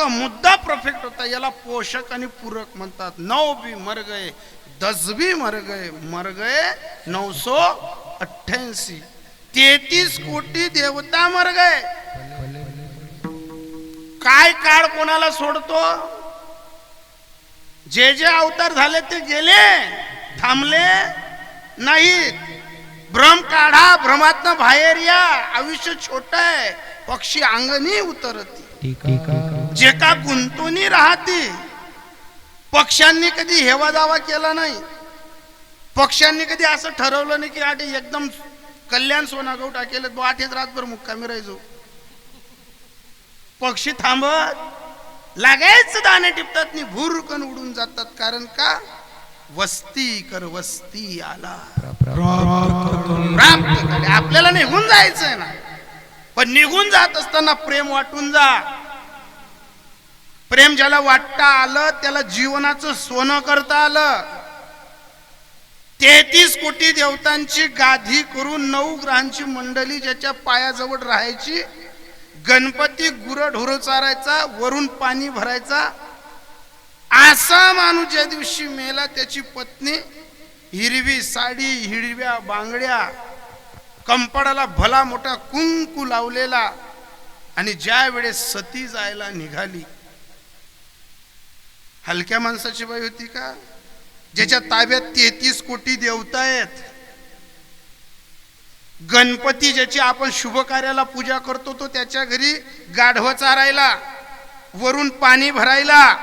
का मुद्दा परफेक्ट होता याला पोषक आणि पूरक म्हणतात. नऊ बी मर गए दस बी मर गए मर गए नऊ सो अठ्ठ्याऐंशी. तेहतीस कोटी देवता मर गए. काय काळ कोणाला सोडतो? जे जे अवतार झाले ते गेले थांबले नाहीत. भ्रम काढा भ्रमातनं बाहेर या. आयुष्य छोट आहे पक्षी अंगणी उतरती. जे का गुंतूनी राहते. पक्षांनी कधी हेवा दावा केला नाही. पक्षांनी कधी असं ठरवलं नाही की आठ एकदम कल्याण सोनागाव टाकेल तो आठेच रातभर मुक्कामी राहायचो. पक्षी थांबत. लागायच दाणे टिपतात नि भूरकन उडून जातात. कारण का? वस्ती कर वस्ती आला. आपल्याला निघून जायचंय ना. पण निघून जात असताना प्रेम वाटून जा. प्रेम ज्याला वाटता आलं त्याला जीवनाचं सोनं करता आलं. तेहतीस कोटी देवतांची गाधी करून नऊ ग्रहांची मंडळी ज्याच्या पायाजवळ राहायची. गणपती गुरं चारायचा वरून पाणी भरायचा. असा माणूस ज्या दिवशी मेला त्याची पत्नी हिरवी साडी हिरव्या बांगड्या कंपाडाला भला मोठा कुंकू लावलेला आणि ज्या वेळेस सती जायला निघाली हलक्या माणसाची बाई होती का? ज्याच्या ताब्यात तेहतीस कोटी देवता आहेत. गणपती ज्याची आपण शुभ कार्याला पूजा करतो तो त्याच्या घरी गाढव चारायला वरून पाणी भरायला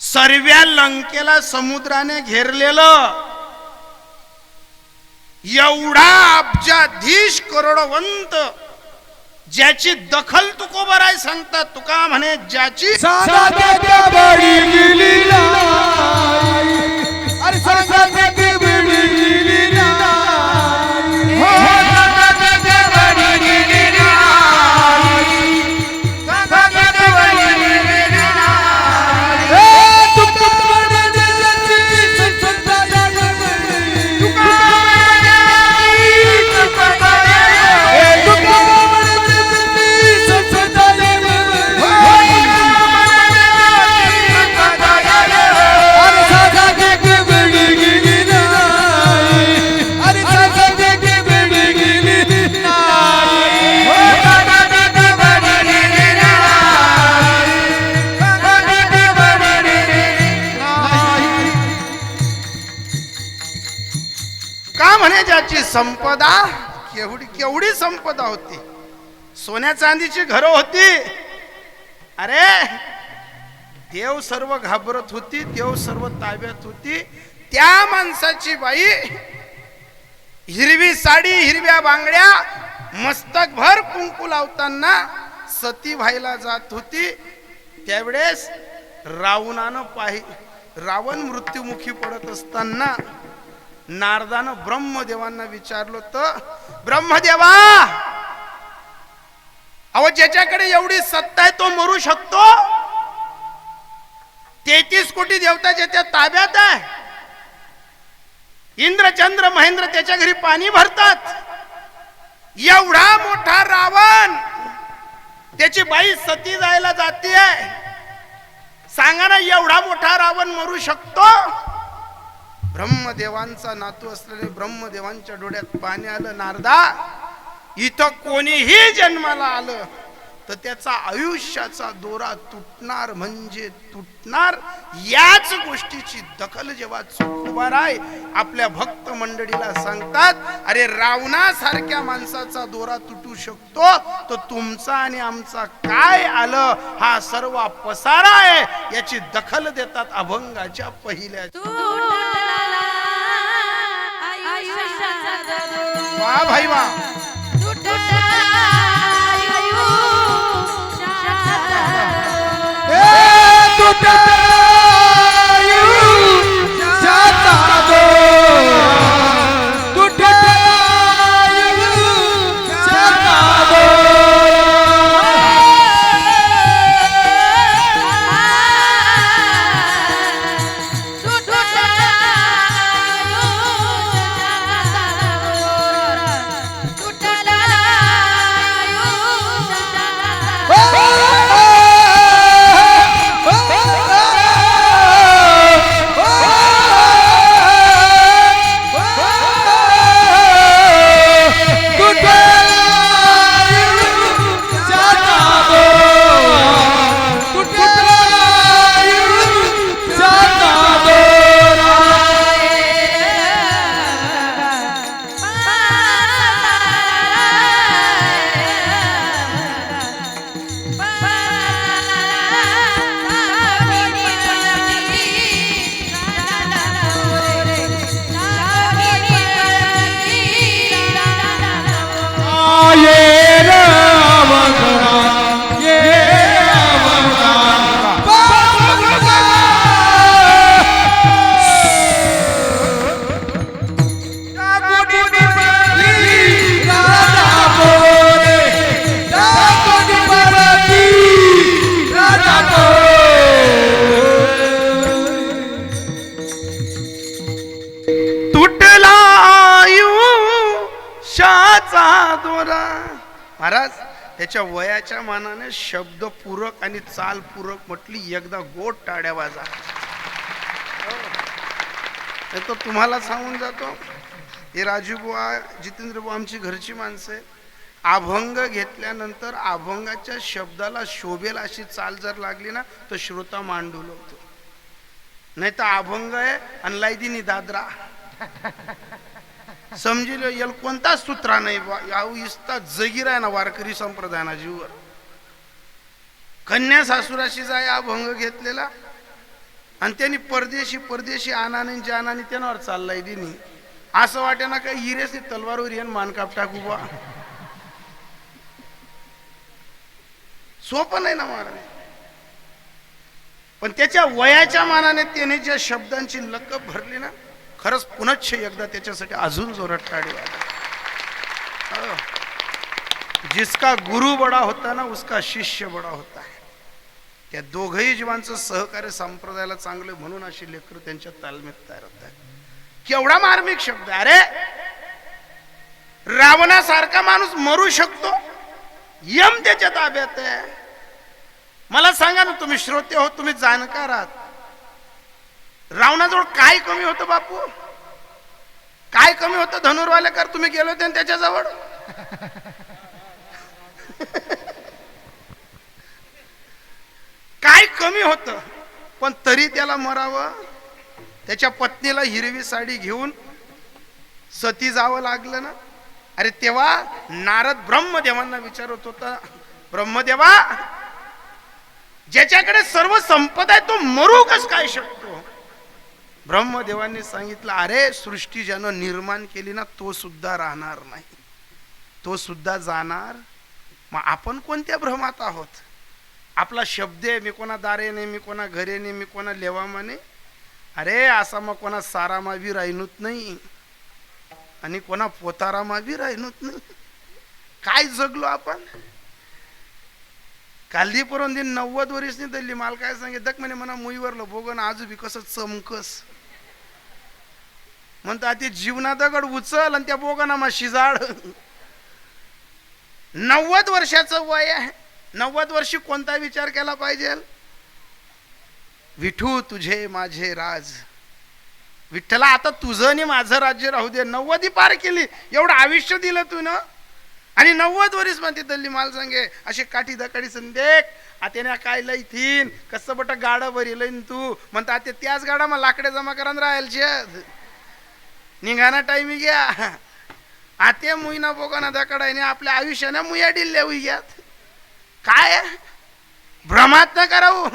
सर्व्या लंकेला समुद्राने घेरलेलं. एवढा अब्जाधीश करोडवंत ज्याची दखल तुकोबराय सांगतात तुका म्हणे ज्याची साधा त्या बडी गेली नाही. अरे साधा केवढी संपदा होती. सोन्या चांदीची घरं होती. अरे देव सर्व घाबरत होती देव सर्व ताब्यात होती. त्या माणसाची बाई हिरवी साडी हिरव्या बांगड्या मस्तक भर कुंकू लावताना सती व्हायला जात होती. त्यावेळेस रावणानं पाहि रावण मृत्युमुखी पडत असताना नारदानं ब्रह्मदेवांना विचारलं तर ब्रह्मदेवा! अहो ज्याच्याकडे एवढी सत्ता आहे तो मरू शकतो? तेहतीस कोटी देवता ज्याच्या ताब्यात आहे. इंद्रचंद्र महेंद्र त्याच्या घरी पाणी भरतात. एवढा मोठा रावण त्याची बाई सती जायला जाते सांगा ना एवढा मोठा रावण मरू शकतो? ब्रह्मदेवांचा नातू असलेले ब्रह्मदेवांच्या डोळ्यात पाणी आलं नारदा इथं कोणीही जन्माला आलं. तर त्याचा आयुष्याचा दोरा तुटणार म्हणजे तुटणार याच गोष्टीची दखल जेव्हा चुकुबाराय आपल्या भक्त मंडळीला सांगतात अरे रावणासारख्या माणसाचा दोरा तुटू शकतो तो तुमचा आणि आमचा काय आलं? हा सर्व पसारा आहे याची दखल देतात अभंगाच्या पहिल्या. वा भाई वा. হতে त्याच्या वयाच्या मानाने शब्दपूरक आणि चालपूरक म्हटली एकदा गोट टाळ्या वाजा. तर तो तुम्हाला सांगून जातो. हे राजूबुवा जितेंद्र बुवा आमची घरची माणसं आहे अभंग घेतल्यानंतर अभंगाच्या शब्दाला शोभेल अशी चाल जर लागली ना तर श्रोता मांडूल होतो. नाही तर अभंग आहे आणि लायदिनी दादरा. समजिल याला कोणताच सूत्रा नाही याऊ इस्ता जगीर आहे ना वारकरी संप्रदायाना जीवर कन्या सासुराशी जाय अभंग घेतलेला. आणि त्यांनी परदेशी परदेशी आनाने जानाने त्यानावर चाललाय दिनी असं वाटे ना काय हिरेस तलवारवर येन मानकाप टाकू बा. सोपं नाही ना महाराज. पण त्याच्या वयाच्या मानाने त्याने ज्या शब्दांची लक्क भरली ना खरंच पुनच्छ एकदा त्याच्यासाठी अजून जोरात टाळी जिसका गुरु बडा होता ना उसका शिष्य बडा होता है. त्या दोघही जीवांचं सहकार्य संप्रदायाला चांगलं म्हणून अशी लेकरं त्यांच्या तालमीत तयार होत आहेत. केवढा मार्मिक शब्द आहे. अरे रावणासारखा माणूस मरू शकतो? यम त्याच्या ताब्यात आहे. मला सांगा ना तुम्ही श्रोते हो तुम्ही जाणकार आहात. रावणाजवळ काय कमी होतं बापू? काय कमी होतं? धनुर्वालेकर तुम्ही गेलो होते ना त्याच्याजवळ? काय कमी होतं? पण तरी त्याला मरावं. त्याच्या पत्नीला हिरवी साडी घेऊन सती जावं लागलं ना? अरे तेव्हा नारद ब्रह्मदेवांना विचारत होता ब्रह्मदेवा ज्याच्याकडे सर्व संपदा आहे तो मरू कस काय शकतो? ब्रह्मदेवांनी सांगितलं अरे सृष्टी ज्यानं निर्माण केली ना तो सुद्धा राहणार नाही. तो सुद्धा जाणार. मग आपण कोणत्या भ्रमात आहोत? आपला शब्द आहे मी कोणा दारेने मी कोणा घरेने मी कोणा लेवामाने अरे असा मग कोणा सारामा बी राहिनूत नाही. आणि कोणा पोतारामा बी राहिनूत नाही. काय जगलो आपण? कालदी दिन नव्वद वर्षनी दिली मला काय सांगे दक म्हणे म्हणा मुईवरलं भोगन आजू बी कसं चमकस. म्हणतो ते जीवना दगड उचल आणि त्या बोगाना मग शिजाड. नव्वद वर्षाचं वय आहे. नव्वद वर्षी कोणता विचार केला पाहिजे? विठू तुझे माझे राज. विठ्ठला आता तुझं आणि माझं राज्य राहू दे. नव्वदी पार केली. एवढं आयुष्य दिलं तू ना आणि नव्वद वरीस म्हणते तल्ली माल सांगे असे काठी दकाडी संदेक आत्याने काय लय थीन. कसं बट गाडं बरी लईन तू. म्हणता आता त्याच गाडा मग लाकडे जमा करा राहायला निघाना टाईम घ्या. आते मुईना बोगाना दकडायने आपल्या आयुष्याने मुया डिल्ल्या उग्यात काय? भ्रमात न करावं.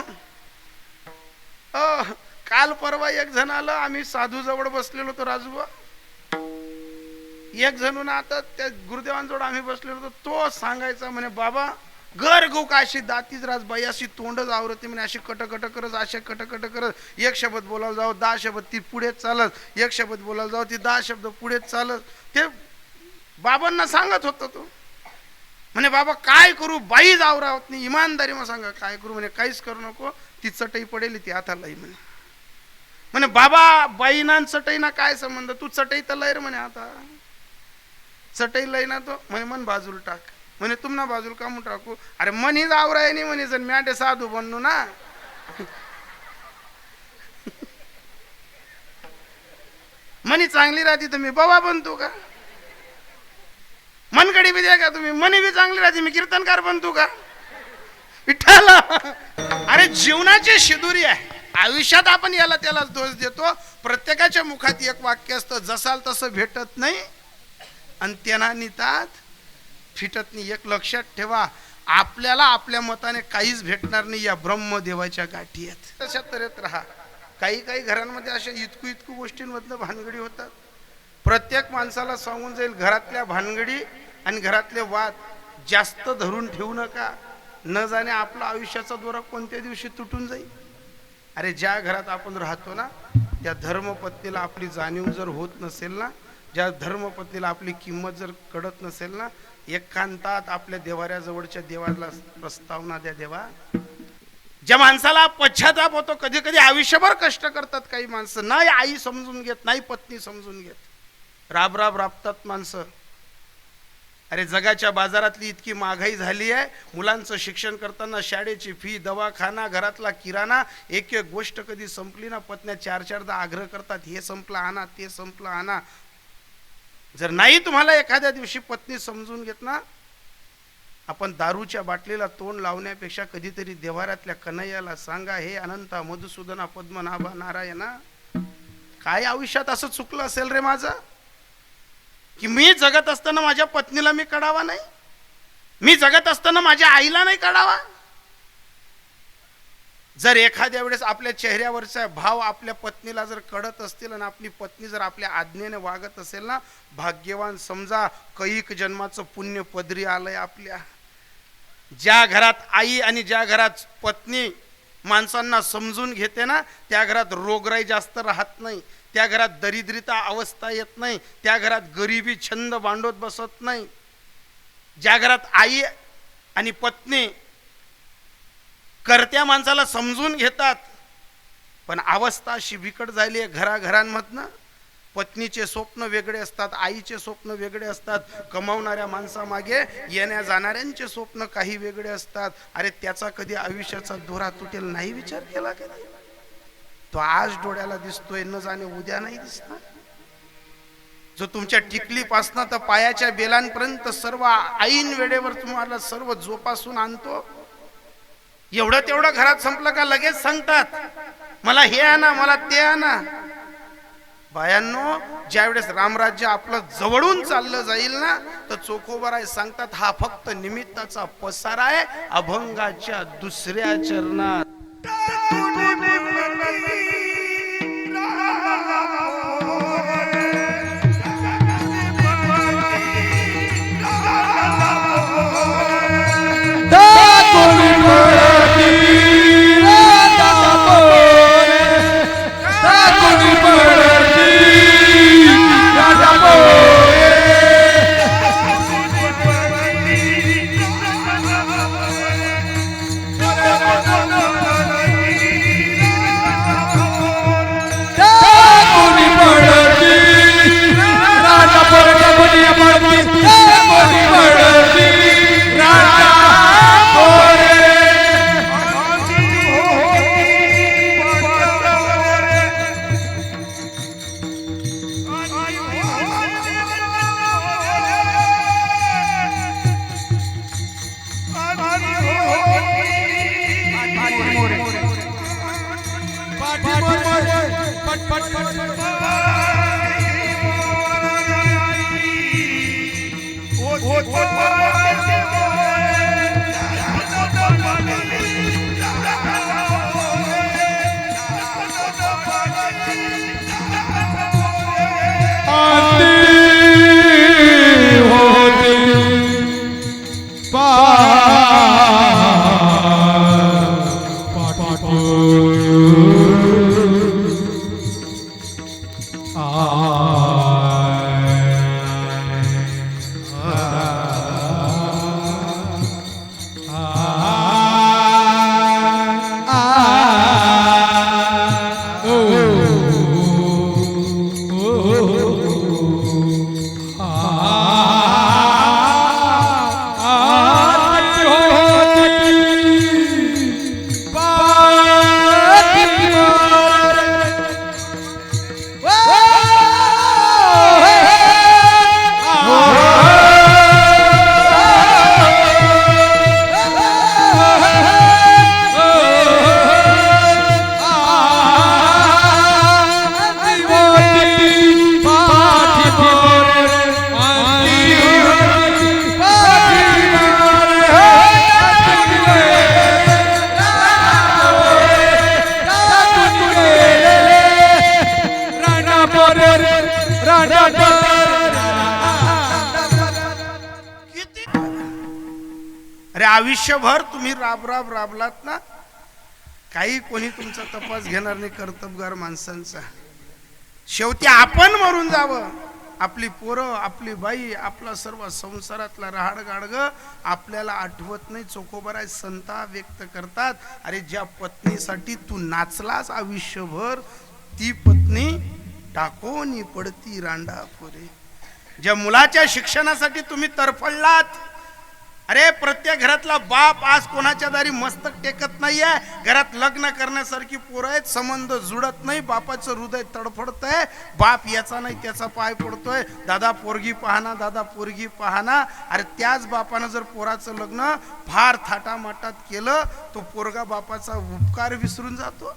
अ, काल परवा एक जण आलं आम्ही साधू जवळ बसलेलो होतो राजूबा. एक जणून आता त्या गुरुदेवांजवळ आम्ही बसलेलो होतो. तो सांगायचा म्हणे बाबा घर गो का अशी दातीच राज बाई अशी तोंडच आवरते म्हणे अशी कटकट करत असे कटकट करत. एक शब्द बोलायला जावं दहा शब्द ती पुढे चालत. एक शब्द बोलायला जावं ती दहा शब्द पुढे चालत. ते बाबांना सांगत होता तो. म्हणे बाबा काय करू? बाईच आवरावत नाही. इमानदारी मग सांगा काय करू? म्हणे काहीच करू नको. ती चटई पडेल ती हातालाही म्हणे. म्हणे बाबा बाईना चटई ना काय संबंध? तू चटई तर लय रे म्हणे आता. चटई लय ना तो. म्हणे मन बाजूला टाक. म्हणे तुम्हाला बाजूला का म्हणून टाकू. अरे मनीच आवराय नाही म्हणे जर मॅटे साधू बनू ना. मनी चांगली राहते तुम्ही बाबा बनतो का? मनकडे बी द्या का तुम्ही? मनी बी चांगली राहते मी कीर्तनकार बनतो का? विठ्ठल! अरे जीवनाची शिदुरी आहे. आयुष्यात आपण याला त्याला दोष देतो. प्रत्येकाच्या मुखात एक वाक्य असतं जसाल तसं भेटत नाही. आणि त्यांना नितात फिटत नाही एक लक्षात ठेवा. आपल्याला आपल्या मताने काहीच भेटणार नाही या ब्रह्मदेवाच्या गाठी आहेत. तशा तऱ्हेत राहा. काही काही घरांमध्ये अशा इतकू इतकू गोष्टींमधनं भानगडी होतात. प्रत्येक माणसाला सांगून जाईल घरातल्या भानगडी आणि घरातले वाद जास्त धरून ठेवू नका. न जाणे आपला आयुष्याचा दोरा कोणत्या दिवशी तुटून जाईल? अरे ज्या घरात आपण राहतो ना त्या धर्मपत्नीला आपली जाणीव जर होत नसेल ना ज्या धर्मपत्नीला आपली किंमत जर कळत नसेल ना एकांतात आपल्या देवाऱ्याजवळच्या देवाला प्रस्तावना द्या देवा. ज्या माणसाला पश्चाताप होतो कधी कधी आयुष्यभर कष्ट करतात काही माणसं. नाही आई समजून घेत नाही पत्नी समजून घेत. राब राब राबतात माणसं. अरे जगाच्या बाजारातली इतकी महागाई झाली आहे. मुलांचं शिक्षण करताना शाळेची फी दवाखाना घरातला किराणा एक एक गोष्ट कधी संपली ना? पत्न्या चार चारदा आग्रह करतात हे संपलं आणा ते संपलं आणा. जर नाही तुम्हाला एखाद्या दिवशी पत्नी समजून घेत ना आपण दारूच्या बाटलीला तोंड लावण्यापेक्षा कधीतरी देवाऱ्यातल्या कन्हैयाला सांगा हे अनंता मधुसूदना पद्मनाभा नारायणा काय आयुष्यात असं चुकलं असेल रे माझं? की मी जगत असताना माझ्या पत्नीला मी कडावा नाही? मी जगत असताना माझ्या आईला नाही कडावा? जर एखाद्या वेळेस आपल्या चेहऱ्यावरचा भाव आपल्या पत्नीला जर कळत असतील आणि आपली पत्नी जर आपल्या आज्ञेने वागत असेल ना भाग्यवान समजा कैक जन्माचं पुण्य पदरी आलंय आपल्या. ज्या घरात आई आणि ज्या घरात पत्नी माणसांना समजून घेते ना त्या घरात रोगराई जास्त राहत नाही त्या घरात दरिद्रता अवस्था येत नाही त्या घरात गरिबी छंद बांडवत बसत नाही. ज्या घरात आई आणि पत्नी करत्या माणसाला समजून घेतात. पण अवस्था अशी बिकट झाली आहे घराघरांमधनं. पत्नीचे स्वप्न वेगळे असतात आईचे स्वप्न वेगळे असतात कमावणाऱ्या माणसामागे येण्या जाणाऱ्यांचे स्वप्न काही वेगळे असतात. अरे त्याचा कधी आयुष्याचा दोरा तुटेल नाही विचार केला कधी तो आज डोळ्याला दिसतोय न जाणे उद्या नाही दिसणार. जो तुमच्या टिकलीपासनं तर पायाच्या बेलांपर्यंत सर्व ऐन वेळेवर तुम्हाला सर्व जोपासून आणतो. एवढं तेवढं घरात संपलं का लगेच सांगतात मला हे आणा मला ते आणा. बायांनो ज्यावेळेस रामराज्य आपलं जवळून चाललं जाईल ना तर चोखोबराय सांगतात हा फक्त निमित्ताचा पसार आहे अभंगाच्या दुसऱ्या चरणात. Oh, oh, oh, oh, oh. आयुष्यभर तुम्ही राबराब राबलात ना काही कोणी तुमचा तपास घेणार नाही कर्तबगार माणसांचा. शेवटी आपण मरून जावं. आपली पोरं आपली बाई आपला सर्व संसारातला राहाडगाडग आपल्याला आठवत नाही चोखोबराय संता व्यक्त करतात. अरे ज्या पत्नीसाठी तू नाचलास आयुष्यभर ती पत्नी टाकोनी पडती रांडा पोरे ज्या मुलाच्या शिक्षणासाठी तुम्ही तरफडलात अरे प्रत्येक घरातला बाप आज कोणाच्या दारी मस्तक टेकत नाहीये? घरात लग्न करण्यासारखी पोरं आहेत संबंध जुळत नाही बापाचं हृदय तडफडतंय बाप याचा नाही त्याचा पाय पडतोय. दादा पोरगी पाहना दादा पोरगी पाहना. अरे त्याच बापानं जर पोराचं लग्न फार थाटामाटात केलं तो पोरगा बापाचा उपकार विसरून जातो.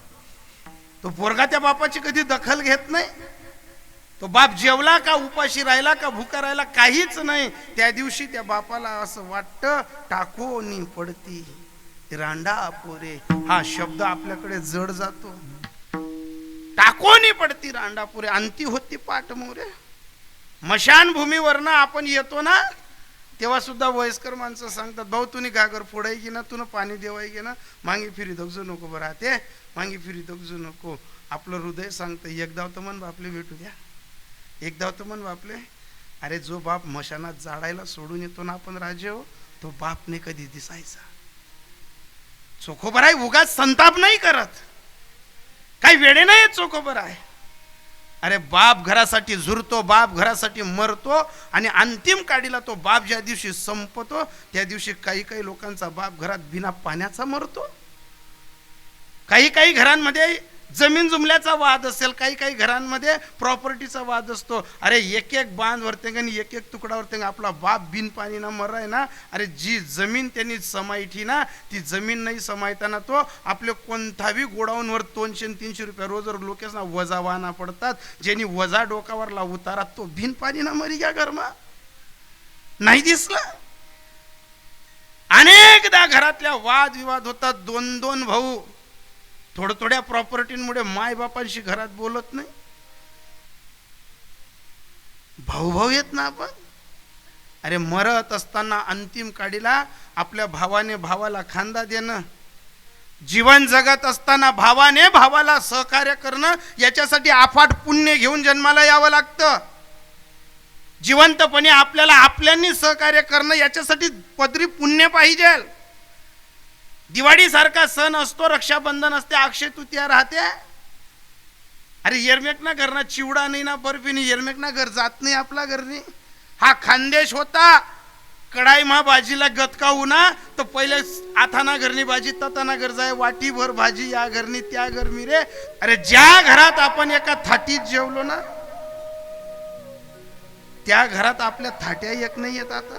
तो पोरगा त्या बापाची कधी दखल घेत नाही. तो बाप जेवला का उपाशी राहिला का भुका राहिला काहीच नाही. त्या दिवशी त्या बापाला असं वाटतं टाकोनी पडती. रांडा पोरे. हा शब्द आपल्याकडे जड जातो. टाकोनी पडती रांडा पोरे. अंती होती पाठ मोरे. मशान भूमीवरनं आपण येतो ना तेव्हा सुद्धा वयस्कर माणसं सांगतात भाऊ तुम्ही घागर फोडाय की ना तुला पाणी देवाय की ना. मागे फिरी दगजू नको बरं राहते मांगी फिरी दगजू नको. आपलं हृदय सांगतं एकदा तर मन बापले भेटू द्या. एकदा तर मन बापले अरे जो बाप मशानात जाडायला सोडून येतो ना आपण राजे हो तो बापने कधी दिसायचा. चोखोबर आहे उगाच संताप नाही करत. काही वेळे नाही चोखोबर आहे अरे बाप घरासाठी झुरतो बाप घरासाठी मरतो आणि अंतिम काडीला तो बाप ज्या दिवशी संपतो त्या दिवशी काही काही लोकांचा बाप घरात बिना पाण्याचा मरतो. काही काही घरांमध्ये जमीन जुमल्याचा वाद असेल काही काही घरांमध्ये प्रॉपर्टीचा वाद असतो. अरे एक एक बांध वरते आणि एक एक तुकडा वरते आपला बाप बिन पाणी ना मराय ना अरे जी जमीन त्यांनी समायठी ना ती जमीन नाही समायताना तो आपले कोणताही गोडाऊनवर दोनशे तीनशे रुपये रोज लोकेसना वजा वाहना पडतात. ज्यांनी वजा डोकावरला उतारा तो बिन पाणी ना मरी घ्या घरमा. नाही दिसला. अनेकदा घरातल्या वादविवाद होतात. दोन दोन भाऊ थोड्या थोड्या प्रॉपर्टींमुळे माय बापांशी घरात बोलत नाही. भाऊ भाऊ येत ना आपण? अरे मरत असताना अंतिम काडीला आपल्या भावाने भावाला खांदा देणं जीवन जगत असताना भावाने भावाला सहकार्य करणं याच्यासाठी आफाट पुण्य घेऊन जन्माला यावं लागतं. जिवंतपणे आपल्याला आपल्यांनी सहकार्य करणं याच्यासाठी पदरी पुण्य पाहिजे दिवाळीसारखा सण असतो रक्षाबंधन असते अक्षय तृतीया राहते. अरे येरमेक ना घरना चिवडा नाही ना बर्फी नाही येरमेक ना घर जात नाही आपला घरनी. हा खानदेश होता. कढाई मा भाजीला गतकावू ना तर पहिले आथाना घरनी भाजी तताना घर जाय वाटीभर भाजी या घरनी त्या घरनी रे अरे ज्या घरात आपण एका थाटीत जेवलो ना त्या घरात आपल्या थाट्या एक नाही येत आता.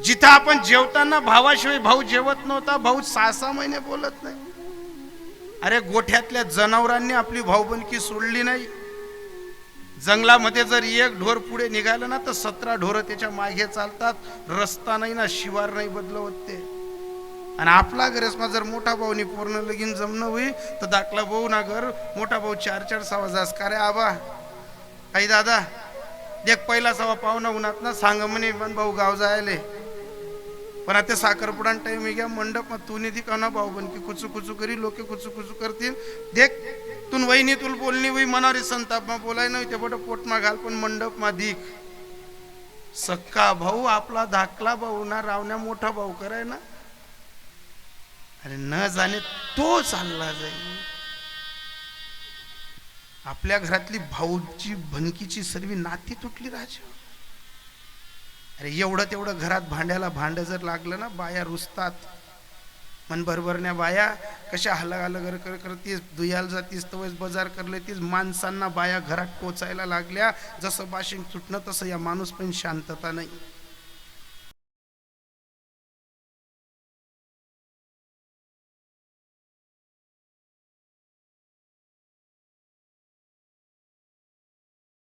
जिथं आपण जेवताना भावाशिवाय भाऊ जेवत नव्हता भाऊ सहा सहा महिने बोलत नाही. अरे गोठ्यातल्या जनावरांनी आपली भाऊबंदकी सोडली नाही. जंगलामध्ये जर एक ढोर पुढे निघालं ना तर सतरा ढोर त्याच्यामागे चालतात. रस्ता नाही ना शिवार नाही बदलवत ते. आणि आपला गरजमा जर मोठा भाऊनी पूर्ण लगीन जमणं होई तर दाखला भाऊ ना घर मोठा भाऊ चार चार सहा जास का रे आबा? आई दादा देख पहिला सवा पाहुणा उन्हात ना सांग म्हणे पण भाऊ गाव जायले. पण आता साखरपुडा टाइम घ्या मंडप तू निधी का ना भाऊ बन की कुचू कुचू करी लोक कुचू कुचू करतील. देख तून वहिनी तुल बोलणी वही मनारी संताप मा बोलाय नाही ते बट पोट मा घाल पण मंडप मा दिख. सक्का भाऊ आपला धाकला भाऊ ना रावण्या मोठा भाऊ कराय ना. अरे न जाणे तो चालला जाईल. आपल्या घरातली भाऊची भनकीची सर्व नाती तुटली राजा. अरे एवढं तेवढं घरात भांड्याला भांड जर लागलं ना बाया रुसतात. मन भरभरण्या बाया कशा हलगालगर कर करतीस दुयाल जातीस तवस बाजार करले तीस माणसांना बाया घरात टोचायला लागल्या. जसं बाशिंग सुटणं तसं या माणूस पण शांतता नाही.